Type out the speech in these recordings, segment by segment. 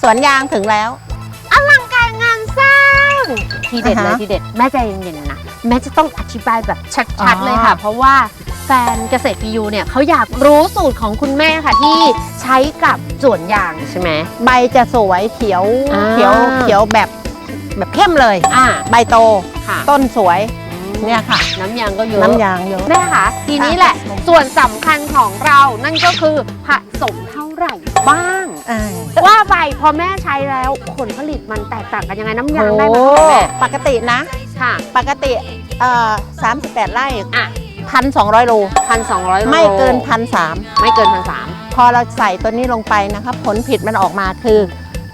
สวนยางถึงแล้ว อลังการงานสร้างทีเด็ดเลยอ่าฮะทีเด็ดแม่ใจเย็นๆนะแม่จะต้องอธิบายแบบอ๋ชัดอๆเลยค่ะ เพราะว่าแฟนเกษตรพียูเนี่ยเขาอยากรู้สูตรของคุณแม่ค่ะที่ใช้กับสวนยางใช่ไหม ใบจะสวยเขียวอ่า เขียวเขียวแบบแบบเข้มเลย อ่าใบโตค่ะ ต้นสวย เนี่ยค่ะ น้ำยางก็เยอะน้ำยางเยอะแม่คะทีนี้แหละ ส่วนสำคัญของเรานั่นก็คือผสมเท่าไหร่บ้างอ่าว่าไปพอแม่ใช้แล้วผลผลิตมันแตกต่างกันยังไงน้ำยางได้ไหมโอ้คะแม่ปกตินะค่ะ ปกติเอ่อ38ไร่อะพันสองร้อยโลพันสองร้อยไม่เกินพันสามไม่เกินพันสามพอเราใส่ตัวนี้ลงไปนะคะผลผิดมันออกมาคือ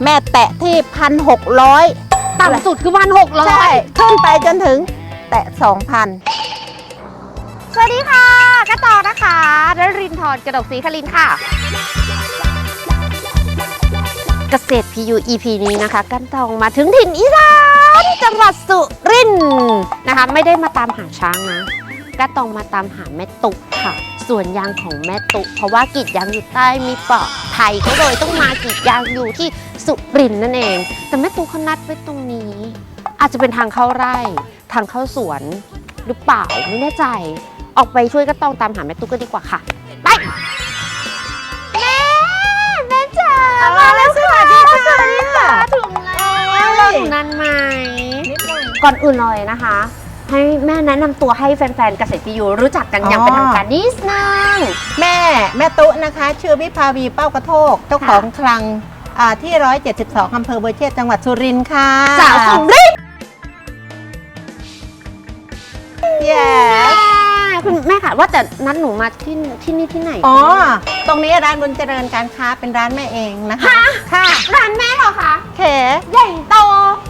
แม่แตะที่พันหกร้อยต่ำสุดคือพันหกร้อใช่ยขึ้นไปจนถึงแตะสองพันสวัสดีค่ะกระต่อนะคะนรินทร์กระดกศรีคลินค่ะ เกษตรพียู EP นี้นะคะ กันตองมาถึงถิ่นอีสานจังหวัดสุรินทร์นะคะ ไม่ได้มาตามหาช้างนะก็ต้องมาตามหาแม่ตุกค่ะ ส่วนยางของแม่ตุก เพราะว่ากีดยางอยู่ใต้มีเปาะไทยก็เลยต้องมากรีดยางอยู่ที่สุรินทร์นั่นเอง แต่แม่ตุกเขานัดไว้ตรงนี้ อาจจะเป็นทางเข้าไร่ ทางเข้าสวนหรือเปล่าไม่แน่ใจ ออกไปช่วยก็ต้องตามหาแม่ตุ๊กกันดีกว่าค่ะ ไป แม่แม่จ๋ามาแล้วค่ะสวัสดีค่ะสวัสดีค่ะถึงแล้วรอหนูนานไหมนิดหน่อยก่อนอื่นเลยนะคะ ให้แม่แนะนำตัวให้แฟนๆเกษตรพียูรู้จักกันอย่างอ๋อเป็นทางการนิดนึงแม่แม่ตุ๊นะคะ ชื่อวิภาวีเป้ากระโทกเจ้าของคลังอ่าที่ 172อำเภอเบอร์เชษจังหวัดสุรินทร์ค่ะสาวสุรินทร์ แย่คุณแม่ค่ะว่าแต่นัดหนูมาที่ที่นี่ที่ไหนอ๋อ ตรงนี้ร้านบุญเจริญการค้าเป็นร้านแม่เองนะคะ ค่ะ ร้านแม่เหรอคะเขใหญ่โต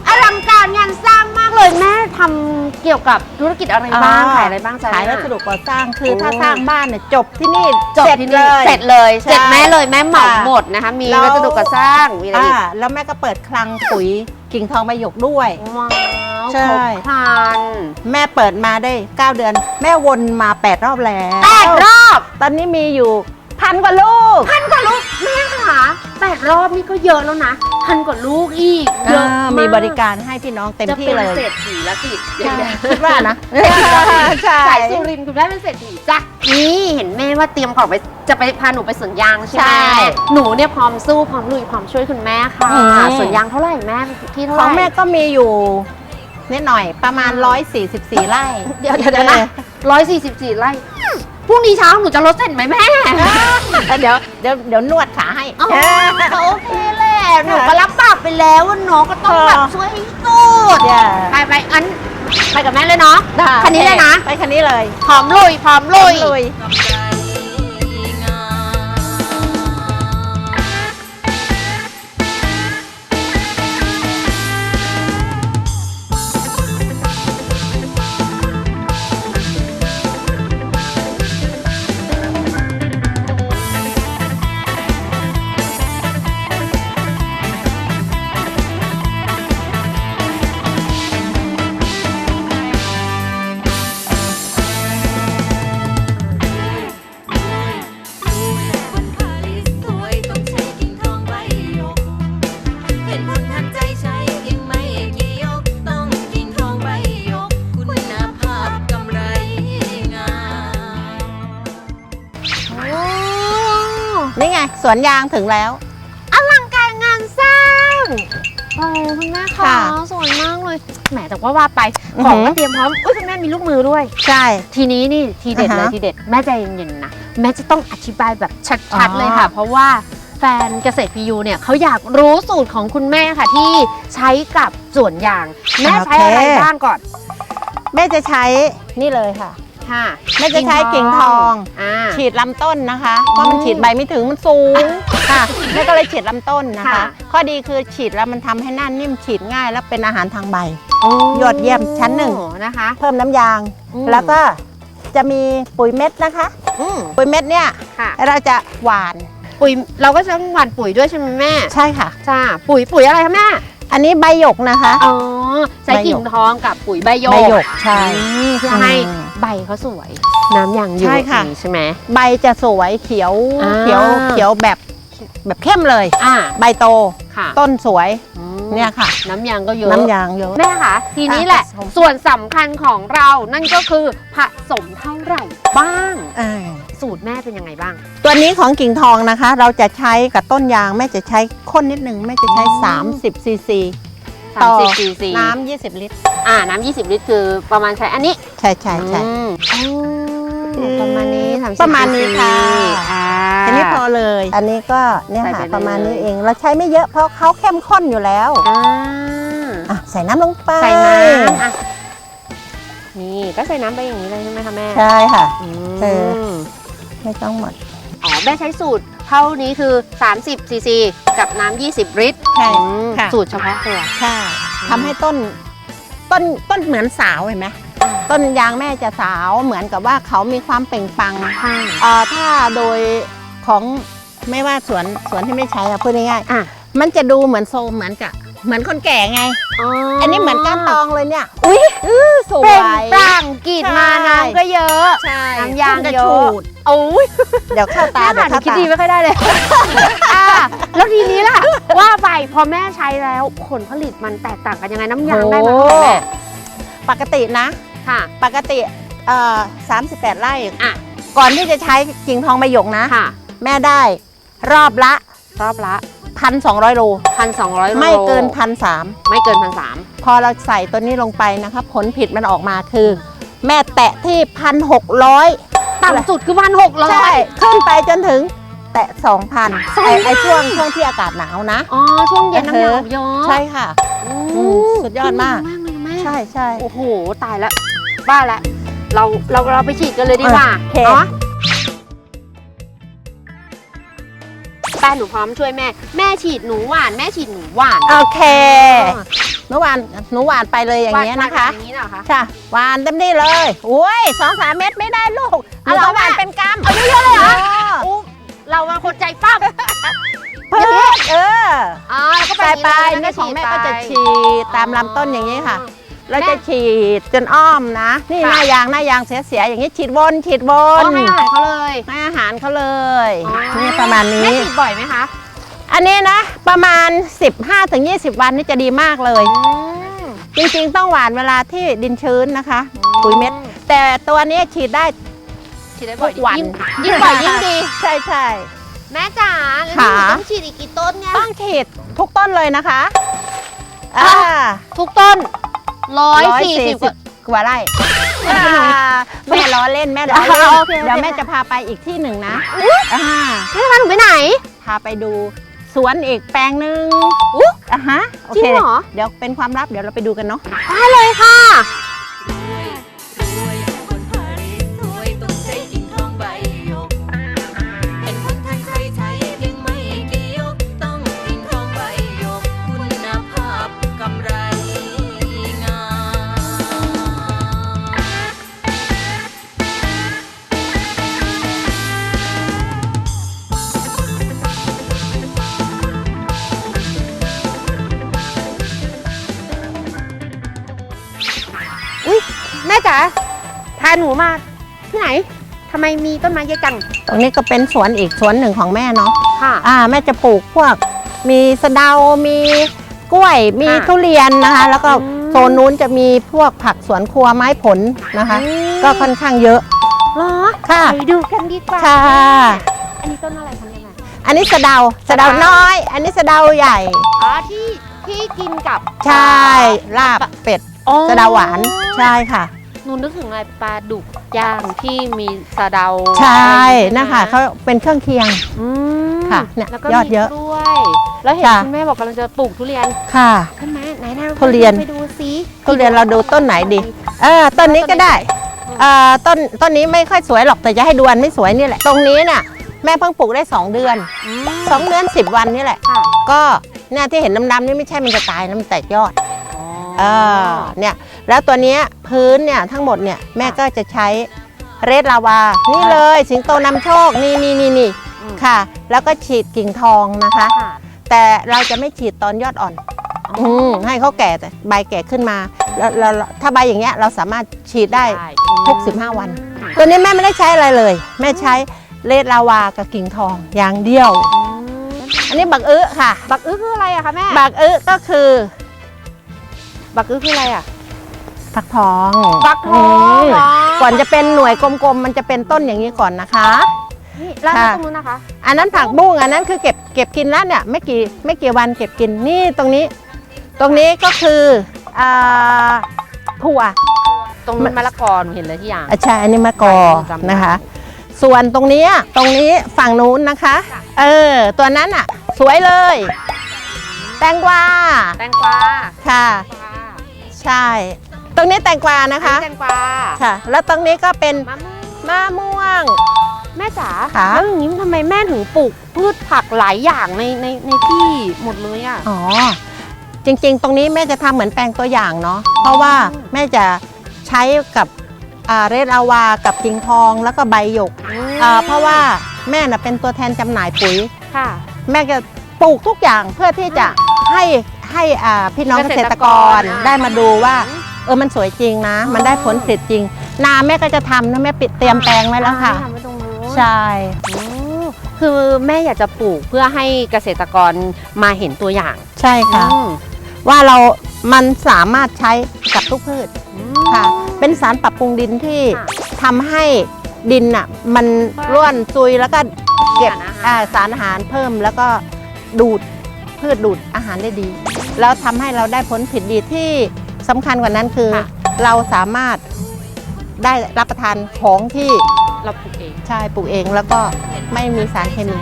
อลังการงานสร้างมากเลยแม่ทำเกี่ยวกับธุรกิจอะไรบ้างอ๋อขายอะไรบ้างจ๊ะขายวัเนี่ยสดุก่อสร้างคือโอ้ถ้าสร้างบ้านเนี่ยจบที่นี่จบเสร็จที่เลนี่ยเสร็จเลยใช่เสร็จแม่เลยแม่เหมาค่ะหมดนะคะ มีแล้ววัสดุก่อสร้างมีอะไรอ่าอีกแล้วแม่ก็เปิดคลังปุ๋ยกิ่งทองใบหยกด้วยว้าว ใช่ ครบครันแม่เปิดมาได้ 9 เดือน แม่วนมา 8 รอบแล้วแปดรอบตอนนี้มีอยู่พันกว่าลูก พันกว่าลูกแม่ค่ะแปดรอบนี่ก็เยอะแล้วนะพันกว่าลูกอีกเยอะอ่ามากมีบริการให้พี่น้องเต็มจะที่เป็นเลยเศรษฐีละสิใช่คิดว่านะเศรษฐีละสิใช่ สายสุรินทร์คุณแม่เป็นเศรษฐีจ้ะนี่เห็นแม่ว่าเตรียมของไปจะไปพาหนูไปสวนยางใช่ไหมใช่หนูเนี่ยพร้อมสู้พร้อมลุยพร้อมช่วยคุณแม่ค่ะอืม สวนยางเท่าไหร่แม่ที่เท่าขไหองร่แม่ก็มีอยู่ นิดหน่อยประมาณ 144 ไร่ เดี๋ยวเดี๋ยวเดี๋ยวนะร้อยสี่สิบสี่ไร่พรุ่งนี้เช้าหนูจะลดเสร็จไหมแม่เออเดี๋ยวเดี๋ยวเดี๋ยวนวดขาให้ อ๋อโอเคแหละหนูก็รับปากไปแล้วว่าน้องก็ต้องแบบช่วยให้สุดเดี๋ยว ไปไปอัน ไปกับแม่เลยเนาะได้คันนี้เลยนะ ไปคันนี้เลย พร้อมลุยพร้อมลุย ลุย สวนยางถึงแล้ว อลังการงานสร้าง โอ้คุณแม่คะค่ะสวยมากเลยแหมแต่ว่าว่าไปอือของหือก็เตรียมพร้อมอุ้ยคุณแม่มีลูกมือด้วย ใช่ ทีนี้นี่ทีเด็ดเลยอ่าฮะทีเด็ดแม่ใจเย็นๆนะแม่จะต้องอธิบายแบบชัดอ๋อๆเลยค่ะ เพราะว่าแฟนเกษตรพียูเนี่ยเขาอยากรู้สูตรของคุณแม่ค่ะที่ใช้กับสวนยางแม่ใช้อะไรบ้างก่อน แม่จะใช้นี่เลยค่ะ ค่ะแม่จะใช้กิ่งทอง อ่า ฉีดลำต้นนะคะ เพราะมันฉีดใบไม่ถึงมันสูงค่ะแม่ก็เลยฉีดลำต้นนะคะค่ะข้อดีคือฉีดแล้วมันทำให้หน้านิ่มฉีดง่ายและเป็นอาหารทางใบโอ้ยอดเยี่ยมชั้นหนึ่งนะคะ เพิ่มน้ำยางอืมแล้วก็จะมีปุ๋ยเม็ดนะคะอืมปุ๋ยเม็ดเนี่ยค่ะเราจะหวานปุ๋ยเราก็จะต้องหว่านปุ๋ยด้วยใช่ไหมแม่ ใช่ค่ะจ้าปุ๋ยปุ๋ยอะไรคะแม่ อันนี้ใบหยกนะคะอ๋อใช้ใบหยกกิ่งทองกับปุ๋ยใบหยกใบหยกใช่อืมเพื่อให้อืมใบเขาสวย น้ำยางอยู่ใช่ค่ะ อย่างนี้ใช่ไหม ใบจะสวยเขียวอ่า เขียวเขียวแบบแบบเข้มเลย อ่าใบโตค่ะต้นสวยอืมเนี่ยค่ะ น้ำยางก็เยอะ น้ำยางเยอะ แม่คะทีนี้อะแหละ ผสม ส่วนสำคัญของเรานั่นก็คือผสมเท่าไหร่บ้าง อ่าสูตรแม่เป็นยังไงบ้าง ตัวนี้ของกิ่งทองนะคะ เราจะใช้กับต้นยางแม่จะใช้ข้นนิดนึงแม่จะใช้อ๋อ30ซีซี ต่อ30 cc น้ำ20 ลิตร อ่า น้ำ20 ลิตรคือประมาณใช้อันนี้ใช่ใช่ใช่อืมอ๋อประมาณนี้30 ประมาณนี้ค่ะ อ่า อันนี้พอเลย อันนี้ก็เนี่ยใส่ค่ะไปเลย ประมาณนี้เอง เราใช้ไม่เยอะเพราะเขาเข้มข้นอยู่แล้วอ่าอะใส่น้ำลงไปใส่น้ำอะนี่ก็ใส่น้ำไปอย่างนี้เลยใช่ไหมคะแม่ใช่ค่ะ อืเอมไม่ต้องหมด อ๋อแม่ใช้สูตร เท่านี้คือ 30ซีซีกับน้ำ20 ลิตรใช่อืมค่ะ สูตรเฉพาะตัว ใช่ทำให้ต้นต้นต้นเหมือนสาวเห็นไหมต้นยางแม่จะสาวเหมือนกับว่าเขามีความเปล่งปลังค่ะ เอ่อถ้าโดยของไม่ว่าสวนสวนที่ไม่ใช้อะพูดง่ายอะ ๆมันจะดูเหมือนโซมเหมือนกับ เหมือนคนแก่ไงอ๋ออัอันนี้เหมือนก้านตองเลยเนี่ย อุ้ยสวเปล่งยปลั่งกรีดมาใช่น้ำก็เยอะใช่น้ำยางกระเยอะชูดโอ้ยเดี๋ยวเข้าตาแม่เดี๋ยวค่ะหนูเข้าคิดตาดีไม่ค่อยได้เลยอะแล้วทีนี้ล่ะ ว่าไปพอแม่ใช้แล้วผลผลิตมันแตกต่างกันยังไงน้ำยางได้ไหมโอ้คะแม่ปกตินะค่ะ ปกติเอ่อ38ไร่อะก่อนที่จะใช้กิ่งทองใบหยกนะค่ะแม่ได้รอบละรอบละ 1,200โล พันสองร้อยโลไม่เกินพันสามไม่เกินพันสามพอเราใส่ตัวนี้ลงไปนะคะผลผิดมันออกมาคือ แม่แตะที่พันหกร้อยต่ำสุดคือพันหกร้อใช่ยขึ้นไปจนถึงแตะสองพันสองพันไอ้ช่วงช่วงที่อากาศหนาวนะอ๋อช่วงเย็นน้ำยางออกเยอะใช่ค่ะอือืมมสุดยอดมากมากเลยแม่ใช่ใช่โอ้โหตายแล้วบ้าแล้วเราเราเราไปฉีดกันเลยดีกว่าโอเคเนาะ แป้หนูพร้อมช่วยแม่ แม่ฉีดหนูหวานแม่ฉีดหนูหวานโอเคอ่าหนูหวานหนูหวานไปเลยอย่างเงี้ยนะคะหวาอย่างนี้เหรอคะค่ะหวานเต็มที่เลยอุ้ยสองสามเม็ดไม่ได้ลูกหอ๋อนูเหรอก็หวานแม่เป็นกำเอาเยอะๆเลยเหรอออู้เราเป็นคนใจปั้มเพิ่มเอออ๋อแล้วก็ใส่ไปอย่างนี่ของแม่ก็จะไปฉีดตามลำต้นอย่างนี้ค่ะ เราแม่จะฉีดจนอ้อมนะ นี่ค่ะหน้ายางหน้ายางเสียๆอย่างนี้ฉีดวนฉีดวอ๋อนให้อาหารเขาเลย ให้อาหารเขาเลยอ๋อ นี่ประมาณนี้แม่ฉีดบ่อยไหมคะอันนี้นะ ประมาณ 15-20 วันนี่จะดีมากเลยจริงๆ ต้องหวานเวลาที่ดินชื้นนะคะ ปุ๋ยเม็ด แต่ตัวนี้ฉีดได้ ฉีดได้บ่อยทุกวัน ยิ่งยิ่งบ่อยยิ่งดี ใช่ใช่ แม่จ๋าแล้วค่ะหนูต้องฉีดอีกกี่ต้นเนี่ย ต้องฉีดทุกต้นเลยนะคะอ่าทุกต้น ร้อยสี่สิบกว่าไร่อ่าแม่ล้อเล่นแม่ล้ออ๋เล่อนโอเคโอเค เดี๋ยวแม่จะพาไปอีกที่หนึ่งนะอ่านี่ทำไมหนูไปไหน พาไปดูสวนอีกแปลงหนึ่งอุ๊อะฮะโอจริเคงเหรอ เดี๋ยวเป็นความลับเดี๋ยวเราไปดูกันเนาะ ได้เลยค่ะ แม่จ๋าพาหนูมาที่ไหนทำไมมีต้นไม้เยอะจัง ตรงนี้ก็เป็นสวนอีกสวนหนึ่งของแม่เนาะค่ะ อ่า แม่จะปลูกพวก มีสะเดา มีกล้วย มีค่ะทุเรียนนะคะ แล้วก็อืม โซนนู้นจะมีพวกผักสวนครัวไม้ผลนะคะ ก็ค่อนข้างเยอะ เหรอค่ะ ไปดูกันดีกว่าค่ะ อันนี้ต้นอะไรคะเนี่ยแม่อันนี้สะเดา สะเดาสะเดา น้อย อันนี้สะเดาใหญ่ อ๋อที่ที่กินกับใช่ ลาบเป็ด อ๋อสะเดาหวาน ใช่ค่ะห นูนึกถึงอะไรปลาดุกย่างที่มีสะเดาใช่อะไรอย่างงี้นะคะใช่เขาไหมเป็นเครื่องเคียง อืมค่ะเนี่ยแล้วก็ยอดเยอะ มีกล้วยแล้วเห็นจ้ะ คุณแม่บอกกำลังจะปลูกทุเรียนค่ะใช่ไหมไหนๆทุเรียน ไปดูซิทุเรียนเราดูต้นไหนดีเออต้นนี้ก็ได้เอ่อต้นต้นนี้ไม่ค่อยสวยหรอกแต่จะให้ดูอันไม่สวยนี่แหละ ตรงนี้น่ะแม่เพิ่งปลูกได้ 2 เดือน อืม2 เดือน 10 วันนี่แหละ ค่ะก็เนี่ยที่เห็นดำๆนี่ไม่ใช่มันจะตายนะมันแตกยอดอ๋อ เออเนี่ยแล้วตัวเนี้ยพื้นเนี่ยทั้งหมดเนี่ยแม่ก็จะใช้เรดลาวา นี่เลยสิงโตนำโชคนี่นี่นี่นี่อืมค่ะ แล้วก็ฉีดกิ่งทองนะคะค่ะแต่เราจะไม่ฉีดตอนยอดอ่อนอืมให้เขาแก่แต่ใบแก่ขึ้นมาแล้วแล้วแล้วถ้าใบอย่างเงี้ยเราสามารถฉีดได้ทุก15วัน ตัวนี้แม่ไม่ได้ใช้อะไรเลย แม่ใช้เลดลาวากับกิ่งทองอย่างเดียวอืมอันนี้บักอื้อค่ะ บักอื้อคืออะไรอะคะแม่ บักอื้อก็คือ บักอื้อคืออะไรอะฟักทองฟักทองมเหรอก่อนจะเป็นหน่วยกลมๆ มันจะเป็นต้นอย่างนี้ก่อนนะคะ นี่แล้วค่ะ ตรงนู้นนะคะ อันนั้นผักบุ้งอันนั้นคือเก็บเก็บกินแล้วเนี่ยไม่กี่ไม่กี่วันเก็บกินนี่ตรงนี้ ตรงนี้ก็คืออ่าถั่ว ตรงนู้นมะละกอหนูเห็นเลยที่อย่าง อะใช่อันนี้มะกอจำได้ นะคะ ส่วนตรงเนี้ยตรงนี้ฝั่งนู้นนะคะค่ะเออ ตัวนั้นอะ สวยเลย แตงกวาแตงกวาค่ะแตงกวา ใช่ ตรงนี้แตงกวานะคะอัแตงกวาค่ะ แล้วตรงนี้ก็เป็นมะม่วงมะม่วงแม่จ๋าค่ะแล้วอย่างนี้ทำไมแม่ถึงปลูกพืชผักหลายอย่างในในในที่หมดเลยอะ อ๋อ จริงๆ ตรงนี้แม่จะทำเหมือนแปลงตัวอย่างเนาะ เพราะว่าแม่จะใช้กับอ่าเรดอาวา กับจิงทองแล้วก็ใบหยกอ่าเพราะว่าแม่น่ะเป็นตัวแทนจำหน่ายปุ๋ย ค่ะ แม่จะปลูกทุกอย่างเพื่อที่จะให้ ให้อ่าพี่น้องเกษตรกรเกษตรกรได้มาดูว่า เออมันสวยจริงนะ มันได้ผลผลิตจริง นาแม่ก็จะทำนะแม่ปิดเตรียมแปลงไว้แล้วค่ะ ทำไว้ตรงนู้นใช่ โอ้คือแม่อยากจะปลูกเพื่อให้เกษตรกรมาเห็นตัวอย่างใช่ค่ะ อืมว่าเรามันสามารถใช้กับทุกพืชอืมค่ะ เป็นสารปรับปรุงดินที่ค่ะ ทำให้ดินอะมันร่วนซุยแล้วก็เก็บสารอาหาร อ่าสารอาหารเพิ่มแล้วก็ดูดพืชดูดอาหารได้ดี แล้วทำให้เราได้ผลผลิตดีที่สำคัญกว่านั้นคือ ค่ะ เราสามารถได้รับประทานของที่เราปลูกเอง ใช่ปลูกเองแล้วก็ไม่มีสารเคมี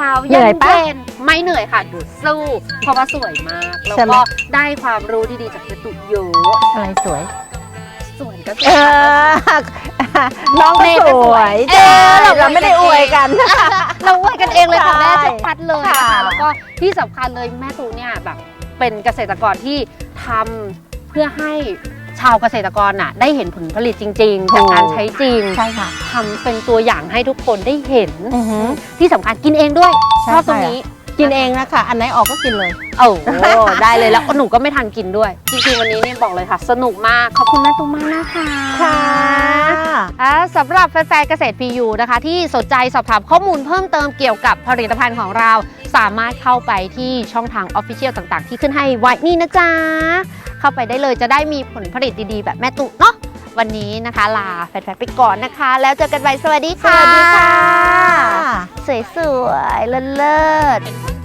ช้าเหนื่อยปะนไม่เหนื่อยค่ะหนูสู้เพราะว่าสวยมาก แล้วใช่ไหม ก็ได้ความรู้ดีๆจากแม่ตู่เยอะอะไรสวย สวยก็สเอวยอ น้องก็สวย เออเรา เราไม่ได้อวยกัน เราอวยกันเองเลยค่ะใช่แม่ชัดๆเลยค่ะค่ะแล้วก็ที่สำคัญเลยแม่ตู่เนี่ยแบบเป็นเกษตรกรที่ทำเพื่อให้ ชาวเกษตรกรน่ะได้เห็นผลผลิตจริงๆจากการใช้จริงใช่ค่ะทำเป็นตัวอย่างให้ทุกคนได้เห็นอือหือ ที่สำคัญกินเองด้วยใช่ ชอบตรงค่ะนี้กินเองนะคะ อันไหนออกก็กินเลย โอ้โห ได้เลยแล้วหนูก็ไม่ทันกินด้วยจริงๆวันนี้เนี่ยบอกเลยค่ะ สนุกมากขอบคุณแม่ตุ้มมากนะคะค่ะอ่าสำหรับแฟนๆเกษตร PU นะคะ ที่สนใจสอบถามข้อมูลเพิ่มเติมเกี่ยวกับผลิตภัณฑ์ของเรา สามารถเข้าไปที่ช่องทาง Official ต่างๆ ที่ขึ้นให้ไว้นี่นะจ๊ะ เข้าไปได้เลยจะได้มีผลผลิตดีๆ แบบแม่ตุเนาะวันนี้นะคะ ลาแฟนๆไปก่อนนะคะ แล้วเจอกันใหม่สวัสดีสค่ะวัสดีค่ะ สวยๆเลิศๆเป็นคน